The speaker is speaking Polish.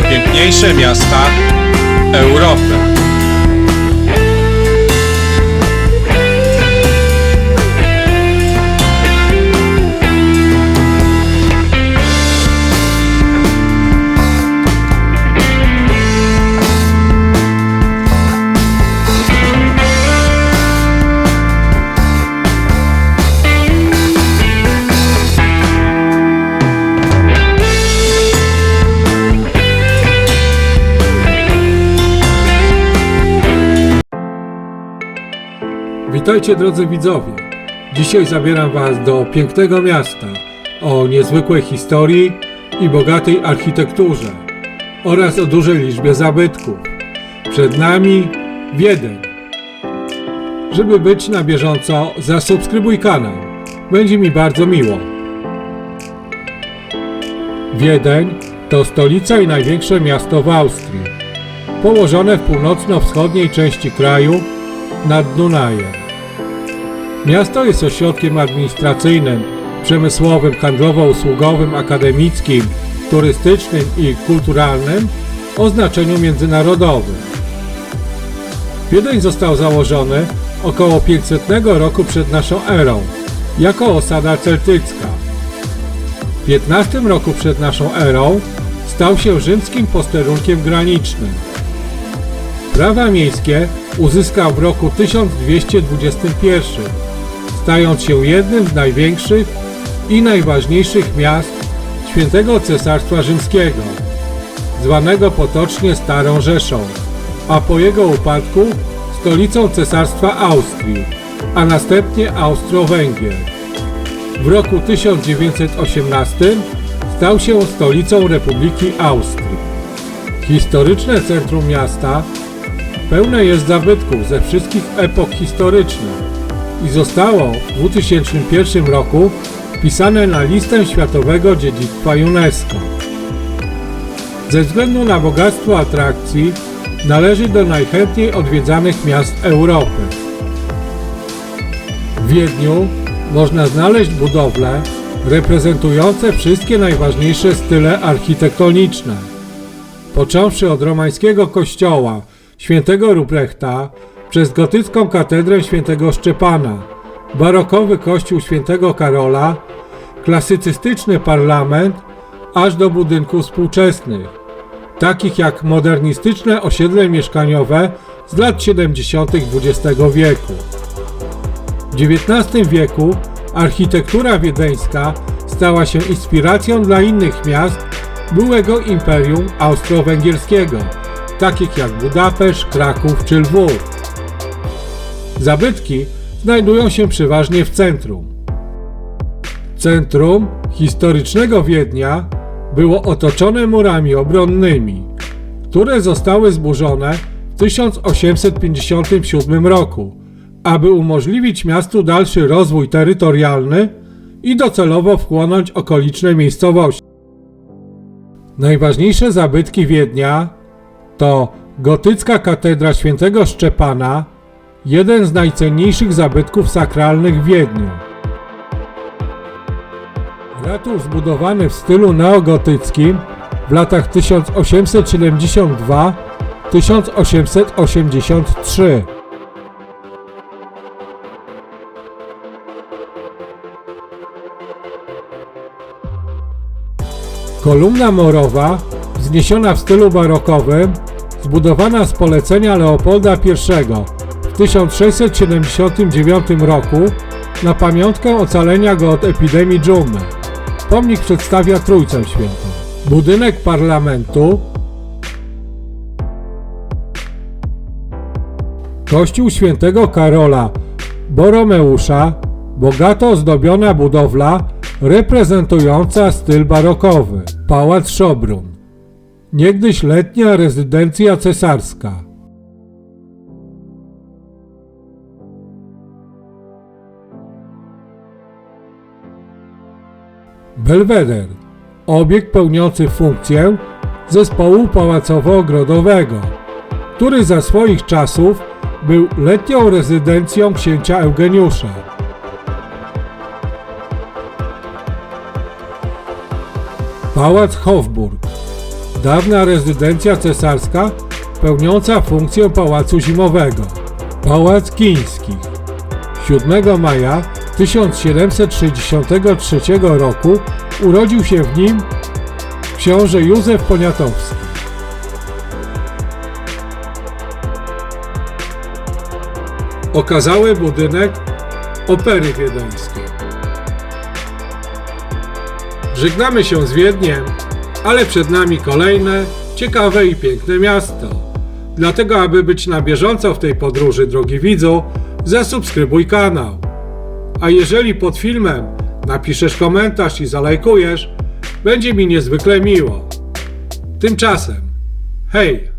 najpiękniejsze miasta Europy. Witajcie drodzy widzowie. Dzisiaj zabieram Was do pięknego miasta o niezwykłej historii i bogatej architekturze oraz o dużej liczbie zabytków. Przed nami Wiedeń. Żeby być na bieżąco, zasubskrybuj kanał. Będzie mi bardzo miło. Wiedeń to stolica i największe miasto w Austrii. Położone w północno-wschodniej części kraju nad Dunajem. Miasto jest ośrodkiem administracyjnym, przemysłowym, handlowo-usługowym, akademickim, turystycznym i kulturalnym o znaczeniu międzynarodowym. Wiedeń został założony około 500 roku przed naszą erą jako osada celtycka. W 15 roku przed naszą erą stał się rzymskim posterunkiem granicznym. Prawa miejskie uzyskał w roku 1221, stając się jednym z największych i najważniejszych miast Świętego Cesarstwa Rzymskiego, zwanego potocznie Starą Rzeszą, a po jego upadku stolicą Cesarstwa Austrii, a następnie Austro-Węgier. W roku 1918 stał się stolicą Republiki Austrii. Historyczne centrum miasta pełne jest zabytków ze wszystkich epok historycznych i zostało w 2001 roku wpisane na listę Światowego Dziedzictwa UNESCO. Ze względu na bogactwo atrakcji należy do najchętniej odwiedzanych miast Europy. W Wiedniu można znaleźć budowle reprezentujące wszystkie najważniejsze style architektoniczne. Począwszy od romańskiego kościoła świętego Ruprechta, przez gotycką katedrę świętego Szczepana, barokowy kościół świętego Karola, klasycystyczny parlament, aż do budynków współczesnych, takich jak modernistyczne osiedle mieszkaniowe z lat 70. XX wieku. W XIX wieku architektura wiedeńska stała się inspiracją dla innych miast byłego Imperium Austro-Węgierskiego, takich jak Budapeszt, Kraków czy Lwów. Zabytki znajdują się przeważnie w centrum. Centrum historycznego Wiednia było otoczone murami obronnymi, które zostały zburzone w 1857 roku, aby umożliwić miastu dalszy rozwój terytorialny i docelowo wchłonąć okoliczne miejscowości. Najważniejsze zabytki Wiednia to gotycka katedra świętego Szczepana, jeden z najcenniejszych zabytków sakralnych w Wiedniu. Ratusz zbudowany w stylu neogotyckim w latach 1872-1883. Kolumna morowa, wzniesiona w stylu barokowym, zbudowana z polecenia Leopolda I 1679 roku na pamiątkę ocalenia go od epidemii dżumy. Pomnik przedstawia Trójcę Świętą. Budynek parlamentu Kościół świętego Karola Boromeusza, bogato ozdobiona budowla reprezentująca styl barokowy. Pałac Szobrun. Niegdyś letnia rezydencja cesarska. Belweder. Obiekt pełniący funkcję zespołu pałacowo-ogrodowego, który za swoich czasów był letnią rezydencją księcia Eugeniusza. Pałac Hofburg Dawna rezydencja cesarska pełniąca funkcję pałacu zimowego. Pałac Kiński. 7 maja 1763 roku urodził się w nim książę Józef Poniatowski. Okazały budynek Opery Wiedeńskiej. Żegnamy się z Wiedniem, ale przed nami kolejne, ciekawe i piękne miasto. Dlatego, aby być na bieżąco w tej podróży, drogi widzu, zasubskrybuj kanał. A jeżeli pod filmem napiszesz komentarz i zalajkujesz, będzie mi niezwykle miło. Tymczasem, hej!